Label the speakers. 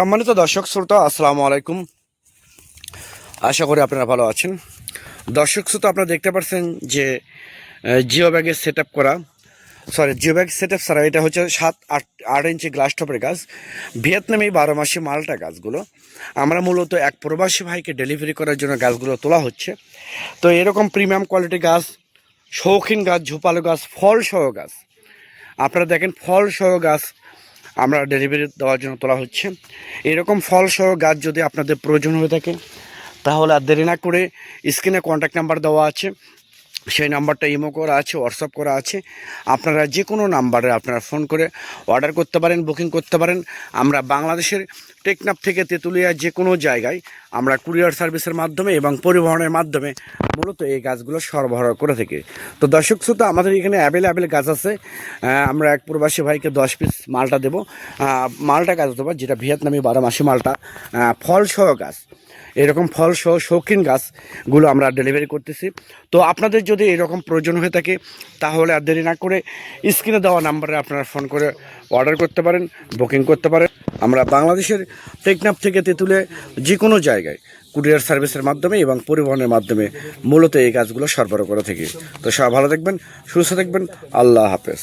Speaker 1: সম্মানিত দর্শক, শ্রোতা, আসসালামু আলাইকুম। আশা করি আপনারা ভালো আছেন। দর্শক, শ্রোতা, আপনারা দেখতে পাচ্ছেন যে জিও ব্যাগের সেট করা sorry Jio bag set up ছাড়া এটা হচ্ছে সাত আট আট ইঞ্চি গ্লাস টপের গাছ। ভিয়েতনামি বারো মাসে মালটা গাছগুলো। আমরা মূলত এক প্রবাসী ভাইকে ডেলিভারি করার জন্য গাছগুলো তোলা হচ্ছে। তো এরকম প্রিমিয়াম কোয়ালিটি গাছ, শৌখিন গাছ, ঝোপালো গাছ ফল সহ গাছ। আপনারা দেখেন ফল সহ গাছ আমরা ডেলিভারি দেওয়ার জন্য তোলা হচ্ছে। এরকম ফলসহ গাছ যদি আপনাদের প্রয়োজন হয়ে থাকে, তাহলে আর দেরি না করে স্ক্রিনে কন্ট্যাক্ট নাম্বার দেওয়া আছে। সেই নাম্বারটা ইমো করা আছে হোয়াটসঅ্যাপ করা আছে। আপনারা যে কোনো নাম্বারে আপনারা ফোন করে অর্ডার করতে পারেন বুকিং করতে পারেন। আমরা বাংলাদেশের টেকনাফ থেকে তেঁতুলিয়া যে কোনো জায়গায় আমরা কুরিয়ার সার্ভিসের মাধ্যমে এবং পরিবহনের মাধ্যমে মূলত এই গাছগুলো সরবরাহ করে থাকি। তো দর্শক শ্রোতা আমাদের এখানে অ্যাভেলেবেল গাছ আছে। আমরা এক প্রবাসী ভাইকে দশ পিস মালটা দেবো। মালটা গাছ দেবো যেটা ভিয়েতনামি বারো মাসি মালটা আহ, ফল সহ গাছ। এরকম ফল সহ শৌখিন গাছগুলো আমরা ডেলিভারি করতেছি। তো আপনাদের যদি এরকম প্রয়োজন হয়ে থাকে, তাহলে আর দেরি না করে স্ক্রিনে দেওয়া নাম্বারে আপনারা ফোন করে অর্ডার করতে পারেন, বুকিং করতে পারেন। আমরা বাংলাদেশের টেকনাফ থেকে তেঁতুলে যে কোনো জায়গায় কুরিয়ার সার্ভিসের মাধ্যমে এবং পরিবহনের মাধ্যমে মূলত এই কাজগুলো সরবরাহ করে থাকি। তো সবাই ভালো থাকবেন, সুস্থ থাকবেন, আল্লাহ হাফেজ।